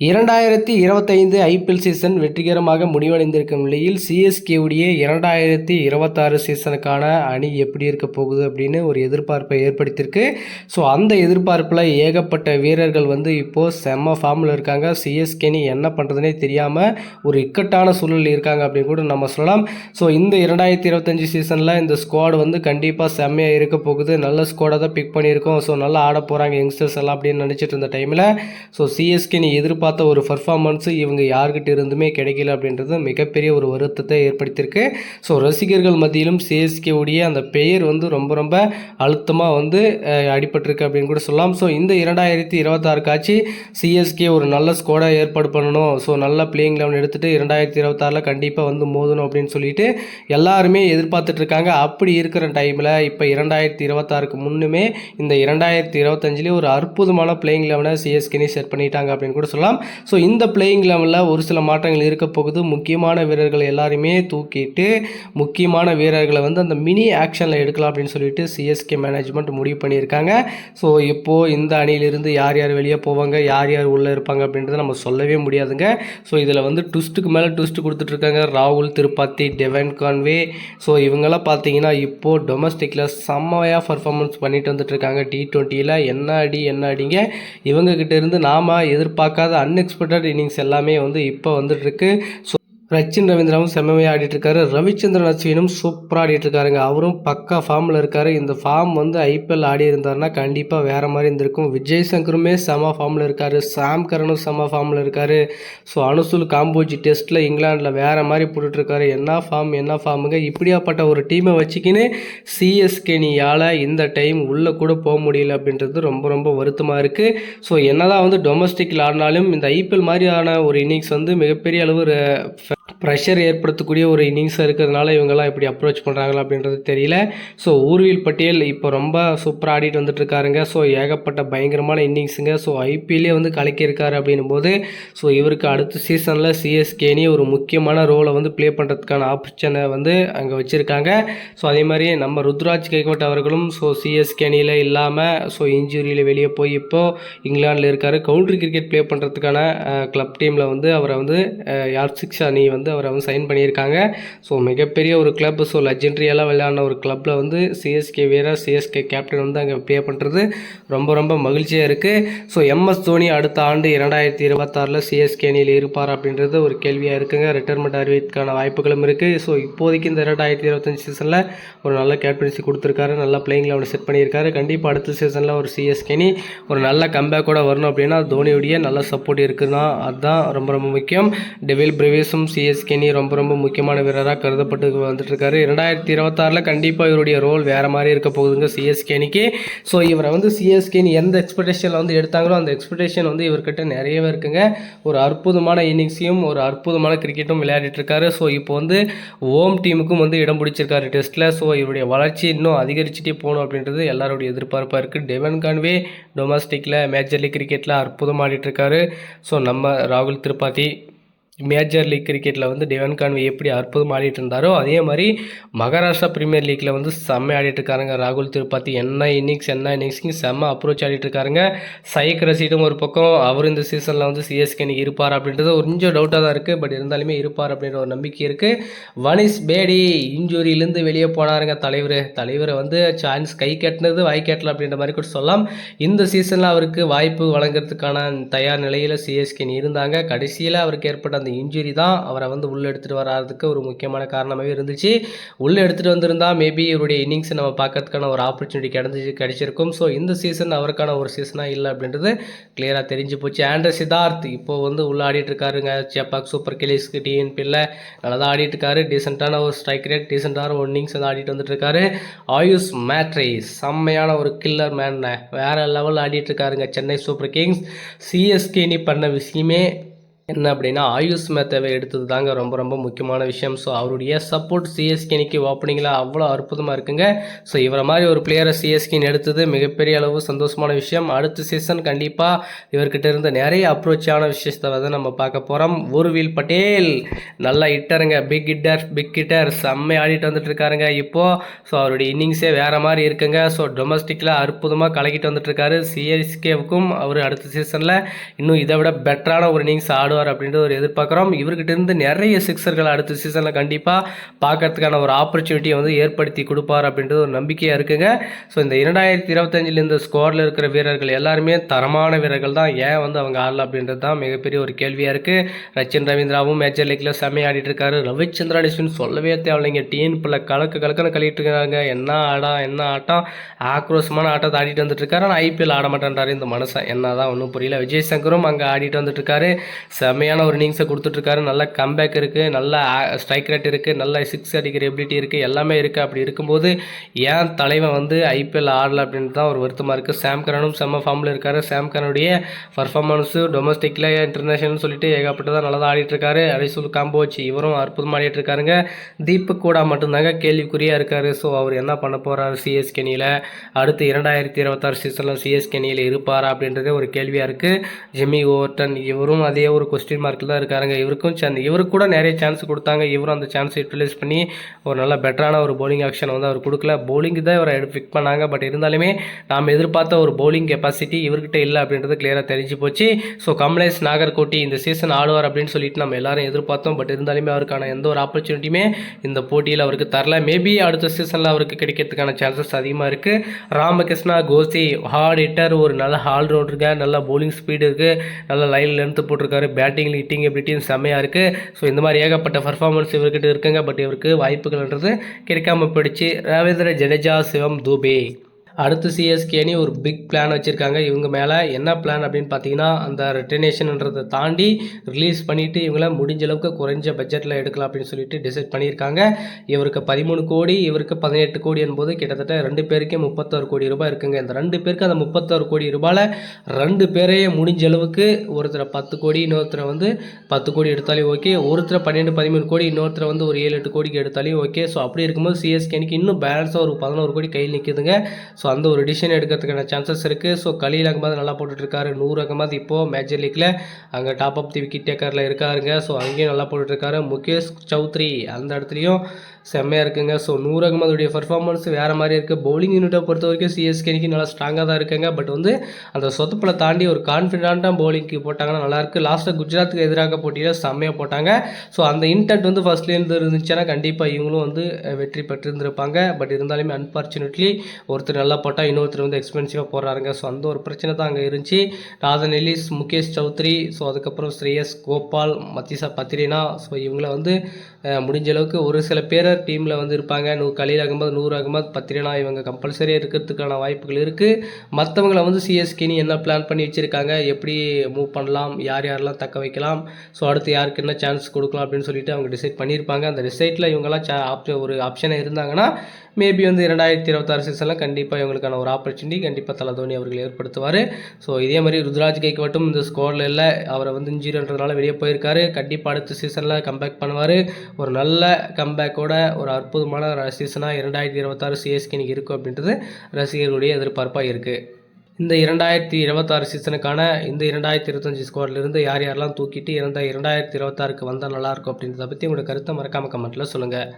இரண்டாயிரத்தி இருபத்தைந்து IPL season வெற்றிகரமாக முடிவடைந்திருக்கும் நிலையில் சிஎஸ்கேவுடைய இரண்டாயிரத்தி இருபத்தாறு சீசனுக்கான அணி எப்படி இருக்க போகுது அப்படின்னு ஒரு எதிர்பார்ப்பை ஏற்படுத்தியிருக்கு. ஸோ அந்த எதிர்பார்ப்பில் ஏகப்பட்ட வீரர்கள் வந்து இப்போது செம்ம ஃபார்மில் இருக்காங்க. சிஎஸ்கேனி என்ன பண்ணுறதுனே தெரியாமல் ஒரு இக்கட்டான சூழலில் இருக்காங்க அப்படின்னு கூட நம்ம சொல்லலாம். ஸோ இந்த இரண்டாயிரத்தி இருபத்தஞ்சி சீசனில் இந்த ஸ்குவாட் வந்து கண்டிப்பாக செம்மையாக இருக்க போகுது. நல்ல ஸ்குவாடாக தான் பிக் பண்ணியிருக்கோம். ஸோ நல்லா ஆட போகிறாங்க யங்ஸ்டர்ஸ் எல்லாம் அப்படின்னு நினச்சிட்டு இருந்த டைமில் ஸோ சிஎஸ்கேனி எதிர்பார்த்த ஒரு பர்ஃபார்மன்ஸு இவங்க யார்கிட்ட இருந்துமே கிடைக்கல அப்படின்றது மிகப்பெரிய ஒரு வருத்தத்தை ஏற்படுத்தியிருக்கு. ஸோ ரசிகர்கள் மத்தியிலும் சிஎஸ்கே உடைய அந்த பெயர் வந்து ரொம்ப ரொம்ப அழுத்தமாக வந்து அடிபட்டிருக்கு அப்படின்னு கூட சொல்லலாம். ஸோ இந்த இரண்டாயிரத்தி இருபத்தாறு காட்சி சிஎஸ்கே ஒரு நல்ல ஸ்கோடாக ஏற்பாடு பண்ணணும். ஸோ நல்ல பிளேயிங் லெவன் எடுத்துகிட்டு இரண்டாயிரத்தி இருபத்தாறில் கண்டிப்பாக வந்து மோதணும் அப்படின்னு சொல்லிட்டு எல்லாருமே எதிர்பார்த்துட்ருக்காங்க அப்படி இருக்கிற டைமில் இப்போ இரண்டாயிரத்தி இருபத்தாறுக்கு முன்னுமே இந்த இரண்டாயிரத்தி இருபத்தஞ்சிலே ஒரு அற்புதமான பிளேயிங் லெவனை சிஎஸ்கேனே செட் பண்ணிட்டாங்க அப்படின்னு கூட சொல்லலாம். ஸோ இந்த பிளேயிங் லெவலில் ஒரு சில மாற்றங்கள் இருக்க போகுது. முக்கியமான வீரர்கள் எல்லாருமே தூக்கிட்டு முக்கியமான வீரர்களை வந்து அந்த மினி ஆக்ஷனில் எடுக்கலாம் அப்படின்னு சொல்லிட்டு சிஎஸ்கே மேனேஜ்மெண்ட் முடிவு பண்ணியிருக்காங்க. ஸோ இப்போது இந்த அணியிலிருந்து யார் யார் வெளியே போவாங்க யார் யார் உள்ளே இருப்பாங்க அப்படின்றத நம்ம சொல்லவே முடியாதுங்க. ஸோ இதில் வந்து ட்விஸ்ட்டுக்கு மேலே ட்விஸ்ட் கொடுத்துட்ருக்காங்க. ராகுல் திருப்பாத்தி டெவன் கான்வே ஸோ இவங்கெல்லாம் பார்த்தீங்கன்னா இப்போது டொமஸ்டிக்கில் செம்மையாக பர்ஃபார்மன்ஸ் பண்ணிட்டு வந்துட்டு இருக்காங்க டி ட்வெண்ட்டியில் என்ன அடி என்ன அடிங்க? இவங்ககிட்ட இருந்து நாம் எதிர்பார்க்காத அன்எக்ஸ்பெக்டட் இன்னிங்ஸ் எல்லாமே வந்து இப்போ வந்துட்டு இருக்கு ஸோ ரச்சின் ரவீந்திராவும் செம்மையாக ஆடிட்டுருக்காரு. ரவிச்சந்திரன் அஸ்வினும் சூப்பராக ஆடிட்டுருக்காருங்க. அவரும் பக்கா ஃபார்மில் இருக்கார். இந்த ஃபார்ம் வந்து ஐபிஎல் ஆடி இருந்தாருன்னா கண்டிப்பாக வேறு மாதிரி இருந்திருக்கும். விஜய் சங்கருமே செம ஃபார்மில் இருக்கார். சாம் கரனும் செம ஃபார்மில் இருக்கார். ஸோ அனுசுல் காம்போஜி டெஸ்ட்டில் இங்கிலாந்தில் வேற மாதிரி போட்டுட்ருக்காரு என்ன ஃபார்ம் என்ன ஃபார்முங்க இப்படியாப்பட்ட ஒரு டீமை வச்சுக்கின்னு சிஎஸ்கேனியால் இந்த டைம் உள்ளே கூட போக முடியல அப்படின்றது ரொம்ப ரொம்ப வருத்தமாக இருக்குது ஸோ என்னதான் வந்து டொமஸ்டிக்கில் ஆடினாலும் இந்த ஐபிஎல் மாதிரியான ஒரு இன்னிங்ஸ் வந்து மிகப்பெரிய அளவு ப்ரெஷர் ஏற்படுத்தக்கூடிய ஒரு இன்னிங்ஸாக இருக்கிறதுனால இவங்கெல்லாம் எப்படி அப்ரோச் பண்ணுறாங்களா அப்படின்றது தெரியல. ஸோ ஊர்வில் பட்டியல் இப்போ ரொம்ப சூப்பராக ஆடிட்டு வந்துட்டுருக்காருங்க ஸோ ஏகப்பட்ட பயங்கரமான இன்னிங்ஸுங்க ஸோ ஐபிஎல்லே வந்து கலக்கியிருக்காரு அப்படின்னும் போது ஸோ இவருக்கு அடுத்த சீசனில் சிஎஸ்கேனி ஒரு முக்கியமான ரோலை வந்து ப்ளே பண்ணுறதுக்கான ஆப்ஷனை வந்து அங்கே வச்சுருக்காங்க. ஸோ அதே மாதிரி நம்ம ருத்ராஜ் கைகோட் அவர்களும் ஸோ சிஎஸ்கே அணியில் இல்லாமல் ஸோ இன்ஜுரியில் வெளியே போய் இப்போது இங்கிலாந்தில் இருக்கார். கவுண்ட்ரி கிரிக்கெட் ப்ளே பண்ணுறதுக்கான கிளப் டீமில் வந்து அவரை வந்து யார் சிக்ஸ் அணி வந்து அவர் வந்து சைன் பண்ணியிருக்காங்க. ஸோ மிகப்பெரிய ஒரு கிளப் ஸோ லெஜெண்ட்ரியெல்லாம் விளையாடின ஒரு கிளப்பில் வந்து சிஎஸ்கே வீரர் சிஎஸ்கே கேப்டன் வந்து அங்கே ப்ளே பண்ணுறது ரொம்ப ரொம்ப மகிழ்ச்சியாக இருக்குது ஸோ எம்எஸ் தோனி அடுத்த ஆண்டு இரண்டாயிரத்தி இருபத்தாறில் சிஎஸ்கே அணியில் இருப்பார் அப்படின்றது ஒரு கேள்வியாக இருக்குங்க. ரிட்டைர்மெண்ட் அறிவிக்கான வாய்ப்புகளும் இருக்குது ஸோ இப்போதைக்கு இந்த இரண்டாயிரத்தி இருபத்தஞ்சி சீசனில் ஒரு நல்ல கேப்டன்சி கொடுத்துருக்காரு. நல்ல பிளேயிங் லெவலில் செட் பண்ணியிருக்காரு. கண்டிப்பாக அடுத்த சீசனில் ஒரு சிஎஸ்கே அணி ஒரு நல்ல கம்பேக்கோட வரணும் அப்படின்னா தோனியுடைய நல்ல சப்போர்ட் இருக்குன்னா அதுதான் ரொம்ப ரொம்ப முக்கியம். டெவில் பிரவேஸும் சிஎஸ்கே கெனி ரொம்ப ரொம்ப முக்கியமான வீரராக கருதப்பட்டு வந்துட்டுருக்காரு. ரெண்டாயிரத்தி இருபத்தாறில் கண்டிப்பாக இவருடைய ரோல் வேறு மாதிரி இருக்க போகுதுங்க சிஎஸ்கேனிக்கு ஸோ இவரை வந்து சிஎஸ்கேனி எந்த எக்ஸ்பெக்டேஷனில் வந்து எடுத்தாங்களோ அந்த எக்ஸ்பெக்டேஷன் வந்து இவர்கிட்ட நிறையவே இருக்குங்க. ஒரு அற்புதமான இன்னிங்ஸையும் ஒரு அற்புதமான கிரிக்கெட்டும் விளையாடிட்டுருக்காரு. ஸோ இப்போ வந்து ஓம் டீமுக்கும் வந்து இடம் பிடிச்சிருக்காரு டெஸ்ட்டில் ஸோ இவருடைய வளர்ச்சி இன்னும் அதிகரிச்சுட்டே போகணும் அப்படின்றது எல்லாருடைய எதிர்பார்ப்பாக இருக்குது டெவன் கான்வே டொமஸ்டிக்கில் மேஜர் லீக் கிரிக்கெட்டில் அற்புதமாக ஆடிட்டுருக்காரு ஸோ நம்ம ராகுல் திரிபாதி மேஜர் லீக் கிரிக்கெட்டில் வந்து டெவன் கான்வே எப்படி அற்புதம் ஆடிட்டு இருந்தாரோ அதே மாதிரி மகாராஷ்டிரா பிரீமியர் லீக்கில் வந்து செம்ம ஆடிட்டு இருக்காருங்க ராகுல் திருப்பாத்தி என்ன இன்னிங்ஸ் என்ன இன்னிங்ஸ்க்கு செம்ம அப்ரோச் ஆடிட்டு இருக்காருங்க சைக் ரசீடும் ஒரு பக்கம் அவர் இந்த சீசனில் வந்து சிஎஸ்கே இருப்பார் அப்படின்றது கொஞ்சம் டவுட்டாக தான் இருக்குது பட் இருந்தாலுமே இருப்பார் அப்படின்ற ஒரு நம்பிக்கை இருக்குது வனிஸ் பேடி இன்ஜுரியிலேருந்து வெளியே போனாருங்க தலைவர். தலைவரை வந்து சான்ஸ் கை கட்டினது வாய் கட்டல அப்படின்ற மாதிரி கூட சொல்லலாம். இந்த சீசனில் அவருக்கு வாய்ப்பு வழங்குறதுக்கான தயார் நிலையில் சிஎஸ்கே இருந்தாங்க. கடைசியில் அவருக்கு ஏற்பட்ட அந்த இன்ஜுரி தான் அவரை வந்து உள்ளே எடுத்துகிட்டு வராதுக்கு ஒரு முக்கியமான காரணமாகவே இருந்துச்சு. உள்ளே எடுத்துகிட்டு வந்திருந்தால் மேபி இவருடைய இன்னிங்ஸை நம்ம பார்க்கறதுக்கான ஒரு ஆப்பர்ச்சுனிட்டி கிடைச்சி கிடைச்சிருக்கும். ஸோ இந்த சீசன் அவருக்கான ஒரு சீசனாக இல்லை அப்படின்றது கிளியராக தெரிஞ்சு போச்சு. ஆண்டர் சித்தார்த் இப்போ வந்து உள்ளே ஆடிட்டுருக்காருங்க சேப்பாக் சூப்பர் கிளிஸ்க்கு டிஎன்பியில் நல்லா தான் ஆடிட்டு இருக்காரு. டீசெண்டான ஒரு ஸ்ட்ரைக் ரேட் டீசெண்டான ஒரு இன்னிங்ஸ் வந்து ஆடிட்டு வந்துட்டுருக்காரு ஆயுஷ் மேட்ரி செம்மையான ஒரு கில்லர் மேன் வேறு லெவலில் ஆடிட்டுருக்காருங்க சென்னை சூப்பர் கிங்ஸ். சிஎஸ்கே நீ பண்ண விஷயமே என்ன அப்படின்னா ஆயுஷ் மேத்தாவை எடுத்தது தாங்க ரொம்ப ரொம்ப முக்கியமான விஷயம். ஸோ அவருடைய சப்போர்ட் சிஎஸ்கே அன்னைக்கு ஓப்பனிங்கில் அவ்வளோ அற்புதமாக இருக்குங்க. ஸோ இவரை மாதிரி ஒரு பிளேயரை சிஎஸ்கேன்னு எடுத்தது மிகப்பெரிய அளவு சந்தோஷமான விஷயம். அடுத்த சீசன் கண்டிப்பாக இவர்கிட்ட இருந்த நிறைய அப்ரோச்சான விஷயத்தை வந்து நம்ம பார்க்க போகிறோம் ஊர்வீல் பட்டேல் நல்லா ஹிட்டருங்க பிக் ஹிட்டர் பிக் ஹிட்டர் செம்மை ஆடிட்டு வந்துட்டு இருக்காருங்க இப்போது ஸோ அவருடைய இன்னிங்ஸே வேறு மாதிரி இருக்குங்க. ஸோ டொமஸ்டிக்கில் அற்புதமாக கலக்கிட்டு வந்துட்டு இருக்காரு. சிஎஸ்கேவுக்கும் அவர் அடுத்த சீசனில் இன்னும் இதை விட பெட்டரான ஒரு இன்னிங்ஸ் ஆடு ஆடுவார் அப்படின்ற ஒரு எதிர்பார்க்குறோம். இவர்கிட்ட இருந்து நிறைய சிக்ஸர்கள் அடுத்த சீசனில் கண்டிப்பாக பார்க்கறதுக்கான ஒரு ஆப்பர்ச்சுனிட்டியை வந்து ஏற்படுத்தி கொடுப்பார் அப்படின்றது ஒரு நம்பிக்கையாக இருக்குங்க. ஸோ இந்த இரண்டாயிரத்தி இருபத்தஞ்சில் இந்த ஸ்குவாடில் இருக்கிற வீரர்கள் எல்லாருமே தரமான வீரர்கள் தான். ஏன் வந்து அவங்க ஆடல அப்படின்றது தான் மிகப்பெரிய ஒரு கேள்வியாக இருக்குது ரச்சின் ரவீந்திராவும் மேஜர் லீக்கில் செம்மையாக ஆடிட்டு இருக்காரு. ரவிச்சந்திரா அஸ்வின் சொல்லவே தேவையில்லைங்க. டிஎன் பிள்ளை கலக்கு கலக்குன்னு கழிட்டு இருக்காங்க என்ன ஆடா என்ன ஆட்டம்? ஆக்ரோஷமான ஆட்டத்தை ஆடிட்டு வந்துட்டு இருக்காரு. ஆனால் ஐபிஎல் ஆட மாட்டேன்றாரு இந்த மனுஷன். என்ன தான் ஒன்றும் புரியல. விஜய் சங்கரும் அங்கே ஆடிட்டு வந்துட்டு இருக்காரு. செம்மையான ஒரு இன்னிங்ஸை கொடுத்துட்ருக்காரு. நல்ல கம்பேக் இருக்குது நல்ல ஸ்ட்ரைக் ரேட் இருக்குது நல்ல சிக்ஸ் அடிக்கிற எபிலிட்டி இருக்குது எல்லாமே இருக்குது அப்படி இருக்கும்போது ஏன் தலைவன் வந்து ஐபிஎல் ஆடல அப்படின்ட்டு தான் ஒரு வருத்தமாக இருக்குது சாம் கரனும் செம்ம ஃபார்மில் இருக்கார். சாம் கரனுடைய பர்ஃபார்மன்ஸு டொமஸ்டிக்கில் இன்டர்நேஷனல் சொல்லிட்டு ஏகப்பட்டதாக நல்லா ஆடிட்டுருக்காரு அரிசுல் காம்போச்சு இவரும் அற்புதமாக ஆடிட்டுருக்காருங்க தீபக் கூடா மட்டும்தாங்க கேள்விக்குறியாக இருக்கார். ஸோ அவர் என்ன பண்ண போகிறார் சிஎஸ்கேனியில் அடுத்து இரண்டாயிரத்தி இருபத்தாறு சீசனில் சிஎஸ்கேனியில் இருப்பாரா அப்படின்றதே ஒரு கேள்வியாக இருக்குது ஜெமி ஓர்டன் இவரும் அதே ஒரு கொஸ்டின் மார்க்கில் தான் இருக்காருங்க. இவருக்கும் சான் இவருக்கு கூட நிறைய சான்ஸ் கொடுத்தாங்க. இவரும் அந்த சான்ஸ் யூட்டிலைஸ் பண்ணி ஒரு நல்ல பெட்டரான ஒரு போலிங் ஆக்ஷன் வந்து அவர் கொடுக்கல. பவுலிங் தான் இவரை பிக் பண்ணாங்க. பட் இருந்தாலுமே நாம் எதிர்பார்த்த ஒரு போலிங் கெப்பாசிட்டி இவர்கிட்ட இல்லை அப்படின்றது கிளியராக தெரிஞ்சு போச்சு. ஸோ கமலேஷ் நாகர்கோட்டி இந்த சீசன் ஆடுவார் அப்படின்னு சொல்லிட்டு நம்ம எல்லாரும் எதிர்பார்த்தோம். பட் இருந்தாலுமே அவருக்கான எந்த ஒரு ஆப்பர்ச்சுனிட்டியுமே இந்த போட்டியில் அவருக்கு தரல. மேபி அடுத்த சீசனில் அவருக்கு கிடைக்கிறதுக்கான சான்சஸ் அதிகமாக இருக்குது ராமகிருஷ்ணா கோசி ஹார்ட் ஹிட்டர் ஒரு நல்ல ஆல்ரவுண்டருங்க நல்ல பவுலிங் ஸ்பீடு இருக்குது நல்ல லைன் லென்த்து போட்டிருக்காரு. பேட்டிங் ஹிட்டிங் எபிலிட்டியும் செம்மையாக இருக்குது ஸோ இந்த மாதிரி ஏகப்பட்ட பர்ஃபார்மன்ஸ் இவர்கிட்ட இருக்குங்க. பட் இவருக்கு வாய்ப்புகள்ன்றது கிடைக்காம போயிடுச்சு. ரவீந்திர ஜடேஜா சிவம் தூபே. அடுத்து சிஎஸ்கே அணி ஒரு பிக் பிளான் வச்சுருக்காங்க. இவங்க மேலே என்ன பிளான் அப்படின்னு பார்த்தீங்கன்னா அந்த ரிட்டர்னேஷன்ன்றதை தாண்டி ரிலீஸ் பண்ணிவிட்டு இவங்கள முடிஞ்ச அளவுக்கு குறைஞ்ச பட்ஜெட்டில் எடுக்கலாம் அப்படின்னு சொல்லிட்டு டிசைட் பண்ணியிருக்காங்க. இவருக்கு பதிமூணு கோடி இவருக்கு பதினெட்டு கோடி என்பது கிட்டத்தட்ட ரெண்டு பேருக்கே முப்பத்தாறு கோடி ரூபாய் இருக்குங்க. இந்த ரெண்டு பேருக்கு அந்த முப்பத்தாறு கோடி ரூபாயில் ரெண்டு பேரையே முடிஞ்ச அளவுக்கு ஒருத்தரை பத்து கோடி இன்னொருத்தரை வந்து பத்து கோடி எடுத்தாலே ஓகே ஒருத்தரை பன்னெண்டு பதிமூணு கோடி இன்னொருத்தரை வந்து ஒரு ஏழு எட்டு கோடிக்கு எடுத்தாலே ஓகே ஸோ அப்படி இருக்கும்போது சிஎஸ்கே அணிக்கு இன்னும் பேலன்ஸாக ஒரு பதினோரு கோடி கையில் நிற்கிதுங்க ஸோ ஸோ அந்த ஒரு டிசிஷன் எடுக்கிறதுக்கான சான்சஸ் இருக்குது ஸோ கலீல் அகமது நல்லா போட்டுட்ருக்காரு. நூறு அகமது இப்போது மேஜர் லீக்கில் அங்கே டாப் ஆஃப் தி விக்கெட் டேக்கரில் இருக்காருங்க. ஸோ அங்கேயும் நல்லா போட்டுட்ருக்காரு. முகேஷ் சௌத்ரி அந்த இடத்துலையும் செம்மையாக இருக்குங்க. ஸோ நூறு அகமதுடைய பர்ஃபார்மன்ஸ் வேறு மாதிரி இருக்குது பவுலிங் யூனிட்டை பொறுத்த வரைக்கும் சிஎஸ்கேனிக்கு நல்லா ஸ்ட்ராங்காக தான் இருக்குங்க. பட் வந்து அந்த சொத்துப்பில் தாண்டி ஒரு கான்ஃபிடண்ட்டாக பவுலிங்க்கு போட்டாங்கன்னா நல்லாயிருக்கு லாஸ்ட்டாக குஜராத்துக்கு எதிராக போட்டியில் செம்மையாக போட்டாங்க. ஸோ அந்த இன்டென்ட் வந்து ஃபஸ்ட்லேருந்து இருந்துச்சுன்னா கண்டிப்பாக இவங்களும் வந்து வெற்றி பெற்றிருந்திருப்பாங்க. பட் இருந்தாலுமே அன்ஃபார்ச்சுனேட்லி ஒருத்தர் நல்லா போட்டால் இன்னொருத்தர் வந்து எக்ஸ்பென்சிவாக போடுறாருங்க. ஸோ அந்த ஒரு பிரச்சனை தான் அங்கே இருந்துச்சு. Nathan Ellis Mukesh Choudhary so அதுக்கப்புறம் ஸ்ரேயஸ் கோபால் மத்திசா பத்ரினா. ஸோ இவங்கள வந்து முடிஞ்ச அளவுக்கு ஒரு சில பேரை டீமில் வந்து இருப்பாங்க. நூ கலீல் அகமது நூறு அகமது பத்ரினா இவங்க கம்பல்சரியாக இருக்கிறதுக்கான வாய்ப்புகள் இருக்குது மற்றவங்கள வந்து சிஎஸ்கினி என்ன பிளான் பண்ணி வச்சுருக்காங்க? எப்படி மூவ் பண்ணலாம்? யார் யாரெல்லாம் தக்க வைக்கலாம்? ஸோ அடுத்து யாருக்கு என்ன சான்ஸ் கொடுக்கலாம் அப்படின்னு சொல்லிட்டு அவங்க டிசைட் பண்ணியிருப்பாங்க. அந்த டிசைட்டில் இவங்கெல்லாம் சா ஆப்ஷன் ஒரு ஆப்ஷனாக இருந்தாங்கன்னா மேபி வந்து இரண்டாயிரத்தி இருபத்தாறு சீசனில் கண்டிப்பாக இவங்களுக்கான ஒரு ஆப்பர்ச்சுனிட்டி கண்டிப்பாக தலை தோனி அவர்கள் ஏற்படுத்துவார். ஸோ இதே மாதிரி ருத்ராஜ் மட்டும் இந்த ஸ்கோரில் இல்லை. அவரை வந்து இன்ஜுரின்றதுனால வெளியே போயிருக்காரு. கண்டிப்பாக அடுத்த சீசனில் கம்பேக் பண்ணுவார். ஒரு நல்ல கம்பேக்கோட ஒரு அற்புதமான சீசனாக இரண்டாயிரத்தி இருபத்தாறு சிஎஸ்கேனிக்கு இருக்கும் அப்படின்றது ரசிகர்களுடைய எதிர்பார்ப்பாக இருக்குது இந்த இரண்டாயிரத்தி இருபத்தாறு சீசனுக்கான இந்த இரண்டாயிரத்தி இருபத்தஞ்சி ஸ்கோர்லேருந்து யார் யாரெல்லாம் தூக்கிட்டு இருந்த இரண்டாயிரத்தி இருபத்தாறுக்கு வந்தால் நல்லாயிருக்கும் அப்படின்றத பற்றி உங்களோட கருத்தை மறக்காமல் கமெண்ட்டில் சொல்லுங்கள்